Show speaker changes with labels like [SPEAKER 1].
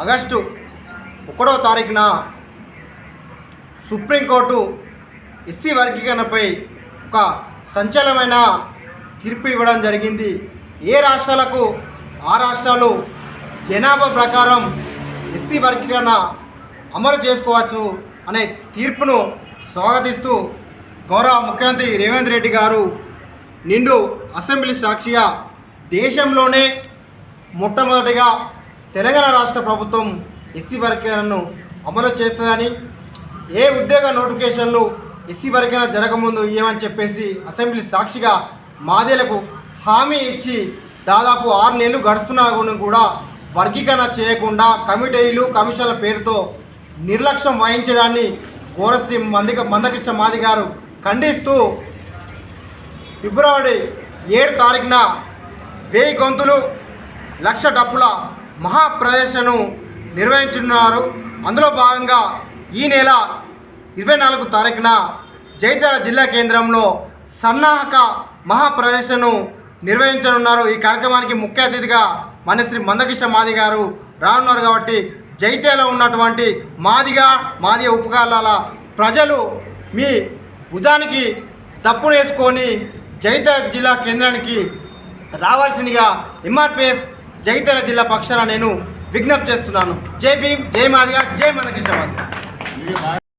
[SPEAKER 1] August ఒకటో తారీఖున supreme court SC వర్గీకరణపై ఒక సంచలనమైన తీర్పు ఇవ్వడం జరిగింది. ఏ రాష్ట్రాలకు ఆ రాష్ట్రాలు జనాభా ప్రకారం ఎస్సీ వర్గీకరణ అమలు చేసుకోవచ్చు అనే తీర్పును స్వాగతిస్తూ గౌరవ ముఖ్యమంత్రి రేవంత్ రెడ్డి గారు నిండు అసెంబ్లీ సాక్షిగా దేశంలోనే మొట్టమొదటిగా తెలంగాణ రాష్ట్ర ప్రభుత్వం ఎస్సీ వర్గీకరణను అమలు చేస్తుందని ఏ ఉద్యోగ నోటిఫికేషన్లు ఎస్సీ వర్గీకరణ జరగముందు ఏమని చెప్పేసి అసెంబ్లీ సాక్షిగా మాదేలకు హామీ ఇచ్చి దాదాపు ఆరు నెలలు గడుస్తున్నా కూడా వర్గీకరణ చేయకుండా కమిటీలు కమిషన్ల పేరుతో నిర్లక్ష్యం వహించడాన్ని గోరశ్రీ మందిక మందకృష్ణ మాది గారు ఖండిస్తూ ఫిబ్రవరి ఏడు తారీఖున వెయ్యి గొంతులు లక్ష డప్పుల మహాప్రదర్శనను నిర్వహించున్నారు అందులో భాగంగా ఈ నెల ఇరవై నాలుగు తారీఖున జైతాల జిల్లా కేంద్రంలో సన్నాహక మహాప్రదర్శనను నిర్వహించనున్నారు. ఈ కార్యక్రమానికి ముఖ్య అతిథిగా మన శ్రీ మందకృష్ణ మాది గారు రానున్నారు కాబట్టి జైత్యాలో ఉన్నటువంటి మాదిగా మాదిగ ఉపకారాల ప్రజలు మీ భుజానికి తప్పును వేసుకొని జగిత్యాల జిల్లా కేంద్రానికి రావాల్సిందిగా ఎంఆర్పిఎస్ జగిత్యాల జిల్లా పక్షాన నేను విజ్ఞప్తి చేస్తున్నాను. జై భీమ్ జై మాదిగా జై మందకృష్ణ